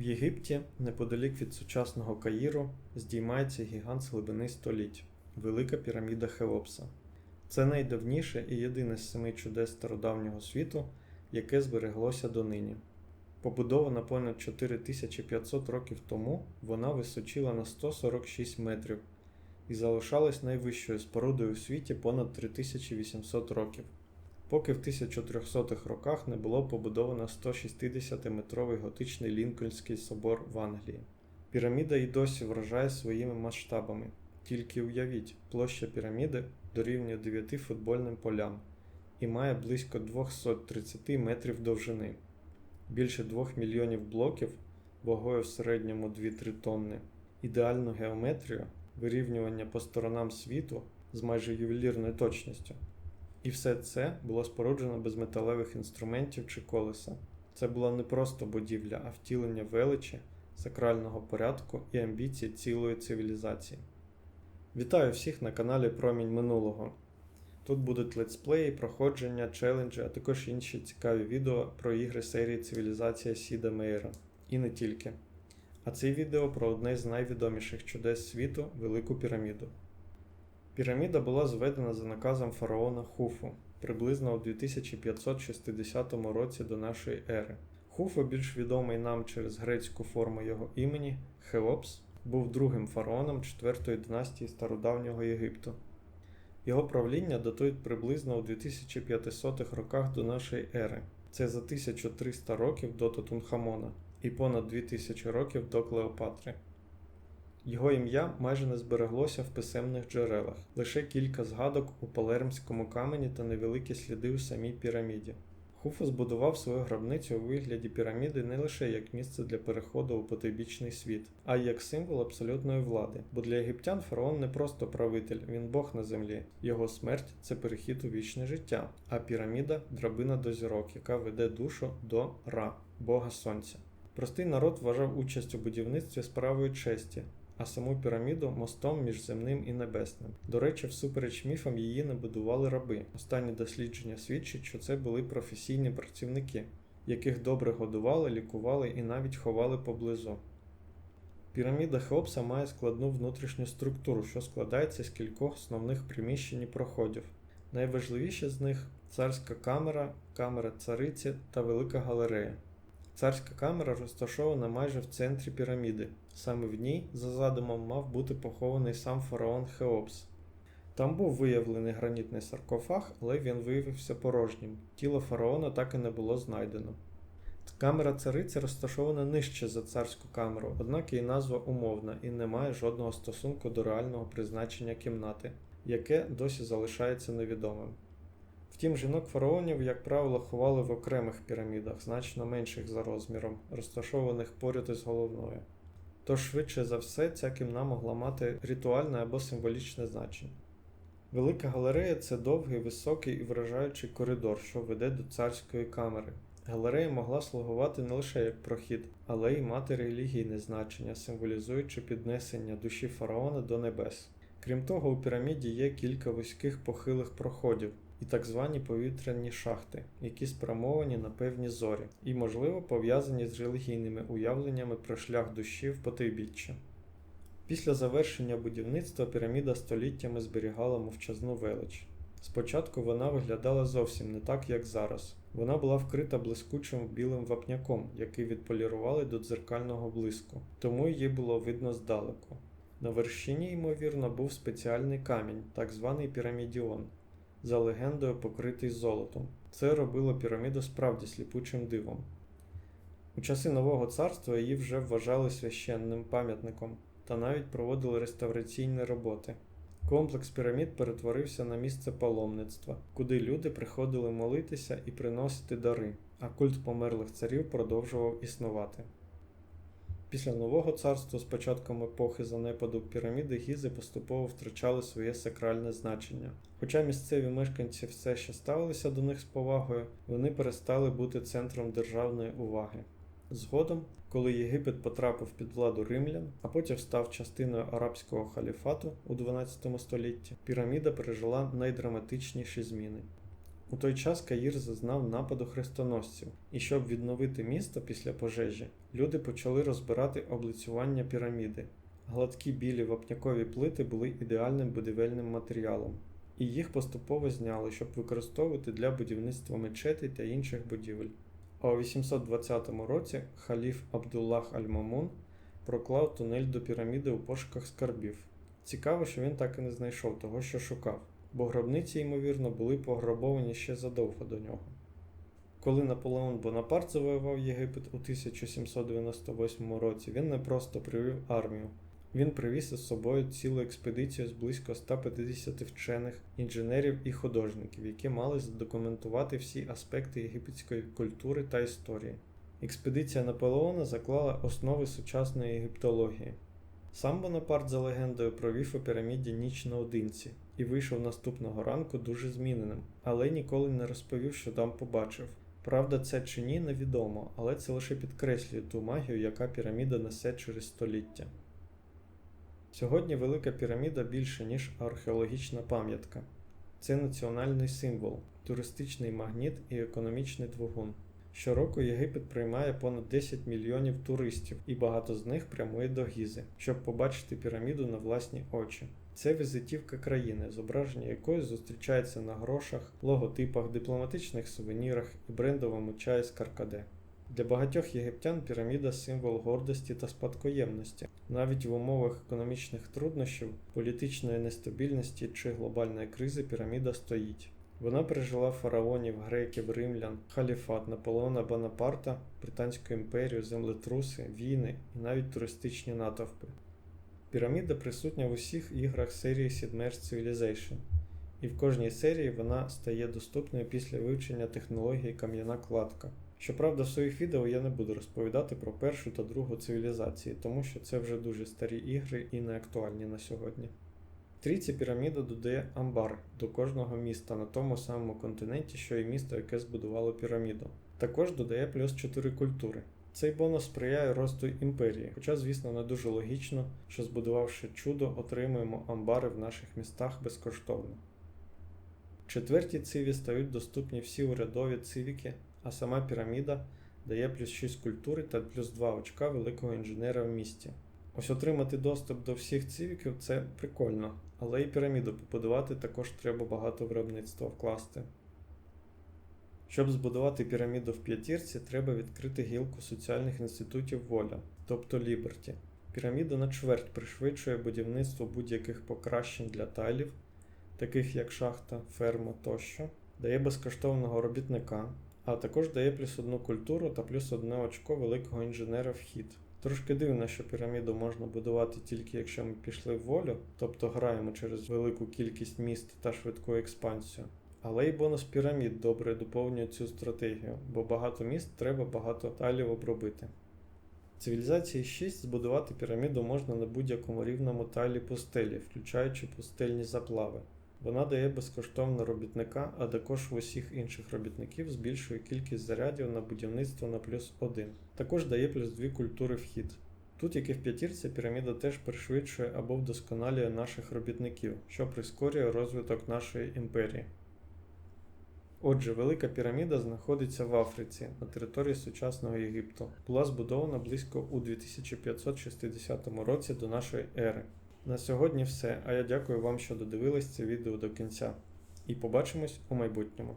В Єгипті, неподалік від сучасного Каїру, здіймається гігант з глибини століть Велика піраміда Хеопса. Це найдавніше і єдине з семи чудес стародавнього світу, яке збереглося донині. Побудована понад 4500 років тому, вона височила на 146 метрів і залишалась найвищою спорудою у світі понад 3800 років, поки в 1300-х роках не було побудовано 160-метровий готичний Лінкольнський собор в Англії. Піраміда й досі вражає своїми масштабами. Тільки уявіть, площа піраміди дорівнює 9 футбольним полям і має близько 230 метрів довжини, більше 2 мільйонів блоків вагою в середньому 2-3 тонни, ідеальну геометрію, вирівнювання по сторонам світу з майже ювелірною точністю. І все це було споруджено без металевих інструментів чи колеса. Це була не просто будівля, а втілення величі, сакрального порядку і амбіцій цілої цивілізації. Вітаю всіх на каналі Промінь Минулого. Тут будуть летсплеї, проходження, челенджі, а також інші цікаві відео про ігри серії Цивілізація Сіда Мейера. І не тільки. А це відео про одне з найвідоміших чудес світу Велику піраміду. Піраміда була зведена за наказом фараона Хуфу приблизно у 2560 році до нашої ери. Хуфу, більш відомий нам через грецьку форму його імені Хеопс, був другим фараоном 4 династії стародавнього Єгипту. Його правління датують приблизно у 2500-х роках до нашої ери. Це за 1300 років до Тутунхамона і понад 2000 років до Клеопатри. Його ім'я майже не збереглося в писемних джерелах, лише кілька згадок у Палермському камені та невеликі сліди у самій піраміді. Хуфу збудував свою гробницю у вигляді піраміди не лише як місце для переходу у потойбічний світ, а й як символ абсолютної влади. Бо для єгиптян фараон не просто правитель, він Бог на землі. Його смерть це перехід у вічне життя, а піраміда драбина до зірок, яка веде душу до Ра, Бога Сонця. Простий народ вважав участь у будівництві справою честі, а саму піраміду мостом між земним і небесним. До речі, всупереч міфам її не будували раби. Останні дослідження свідчать, що це були професійні працівники, яких добре годували, лікували і навіть ховали поблизу. Піраміда Хеопса має складну внутрішню структуру, що складається з кількох основних приміщень і проходів. Найважливіші з них царська камера, камера цариці та велика галерея. Царська камера розташована майже в центрі піраміди. Саме в ній, за задумом, мав бути похований сам фараон Хеопс. Там був виявлений гранітний саркофаг, але він виявився порожнім. Тіло фараона так і не було знайдено. Камера цариці розташована нижче за царську камеру, однак її назва умовна і не має жодного стосунку до реального призначення кімнати, яке досі залишається невідомим. Втім, жінок фараонів, як правило, ховали в окремих пірамідах, значно менших за розміром, розташованих поряд із головною. Тож, швидше за все, ця кімна могла мати ритуальне або символічне значення. Велика галерея це довгий, високий і вражаючий коридор, що веде до царської камери. Галерея могла слугувати не лише як прохід, але й мати релігійне значення, символізуючи піднесення душі фараона до небес. Крім того, у піраміді є кілька вузьких похилих проходів і так звані повітряні шахти, які спрямовані на певні зорі, і, можливо, пов'язані з релігійними уявленнями про шлях душі в потойбіччя. Після завершення будівництва піраміда століттями зберігала мовчазну велич. Спочатку вона виглядала зовсім не так, як зараз. Вона була вкрита блискучим білим вапняком, який відполірували до дзеркального блиску, тому її було видно здалеку. На вершині, ймовірно, був спеціальний камінь, так званий пірамідіон, за легендою покритий золотом. Це робило піраміду справді сліпучим дивом. У часи Нового царства її вже вважали священним пам'ятником та навіть проводили реставраційні роботи. Комплекс пірамід перетворився на місце паломництва, куди люди приходили молитися і приносити дари, а культ померлих царів продовжував існувати. Після Нового царства з початком епохи занепаду піраміди Гізи поступово втрачали своє сакральне значення. Хоча місцеві мешканці все ще ставилися до них з повагою, вони перестали бути центром державної уваги. Згодом, коли Єгипет потрапив під владу римлян, а потім став частиною арабського халіфату у 12 столітті, піраміда пережила найдраматичніші зміни. У той час Каїр зазнав нападу хрестоносців, і щоб відновити місто після пожежі, люди почали розбирати облицювання піраміди. Гладкі білі вапнякові плити були ідеальним будівельним матеріалом, і їх поступово зняли, щоб використовувати для будівництва мечетей та інших будівель. А у 820 році халіф Абдуллах Аль-Мамун проклав тунель до піраміди у пошуках скарбів. Цікаво, що він так і не знайшов того, що шукав, бо гробниці, ймовірно, були пограбовані ще задовго до нього. Коли Наполеон Бонапарт завоював Єгипет у 1798 році, він не просто привів армію. Він привіз із собою цілу експедицію з близько 150 вчених, інженерів і художників, які мали задокументувати всі аспекти єгипетської культури та історії. Експедиція Наполеона заклала основи сучасної єгиптології. Сам Бонапарт за легендою провів у піраміді ніч наодинці і вийшов наступного ранку дуже зміненим, але ніколи не розповів, що там побачив. Правда, це чи ні, невідомо, але це лише підкреслює ту магію, яка піраміда несе через століття. Сьогодні Велика піраміда більше, ніж археологічна пам'ятка. Це національний символ, туристичний магніт і економічний двигун. Щороку Єгипет приймає понад 10 мільйонів туристів, і багато з них прямує до Гізи, щоб побачити піраміду на власні очі. Це візитівка країни, зображення якої зустрічається на грошах, логотипах, дипломатичних сувенірах і брендовому чаї з Каркаде. Для багатьох єгиптян піраміда символ гордості та спадкоємності. Навіть в умовах економічних труднощів, політичної нестабільності чи глобальної кризи піраміда стоїть. Вона пережила фараонів, греків, римлян, халіфат, Наполеона Бонапарта, Британську імперію, землетруси, війни і навіть туристичні натовпи. Піраміда присутня в усіх іграх серії Submerged Civilization, і в кожній серії вона стає доступною після вивчення технології кам'яна кладка. Щоправда, в своїх відео я не буду розповідати про першу та другу цивілізації, тому що це вже дуже старі ігри і не актуальні на сьогодні. Трійці піраміда додає амбар до кожного міста на тому самому континенті, що і місто, яке збудувало піраміду. Також додає плюс 4 культури. Цей бонус сприяє росту імперії, хоча, звісно, не дуже логічно, що збудувавши чудо, отримуємо амбари в наших містах безкоштовно. В четвертій циві стають доступні всі урядові цивіки, а сама піраміда дає плюс 6 культури та плюс 2 очка великого інженера в місті. Ось отримати доступ до всіх цивіків це прикольно, але і піраміду побудувати також треба багато виробництва вкласти. Щоб збудувати піраміду в п'ятірці, треба відкрити гілку соціальних інститутів воля, тобто Ліберті. Піраміда на чверть пришвидшує будівництво будь-яких покращень для тайлів, таких як шахта, ферма тощо, дає безкоштовного робітника, а також дає плюс одну культуру та плюс одне очко великого інженера вхід. Трошки дивно, що піраміду можна будувати тільки якщо ми пішли в волю, тобто граємо через велику кількість міст та швидку експансію. Але й бонус пірамід добре доповнює цю стратегію, бо багато міст треба багато талів обробити. Цивілізації 6 збудувати піраміду можна на будь-якому рівному талі пустелі, включаючи пустельні заплави. Вона дає безкоштовно робітника, а також в усіх інших робітників збільшує кількість зарядів на будівництво на плюс 1. Також дає плюс 2 культури вхід. Тут, як і в п'ятірці, піраміда теж пришвидшує або вдосконалює наших робітників, що прискорює розвиток нашої імперії. Отже, Велика піраміда знаходиться в Африці на території сучасного Єгипту. Була збудована близько у 2560 році до нашої ери. На сьогодні все, а я дякую вам, що додивились це відео до кінця. І побачимось у майбутньому.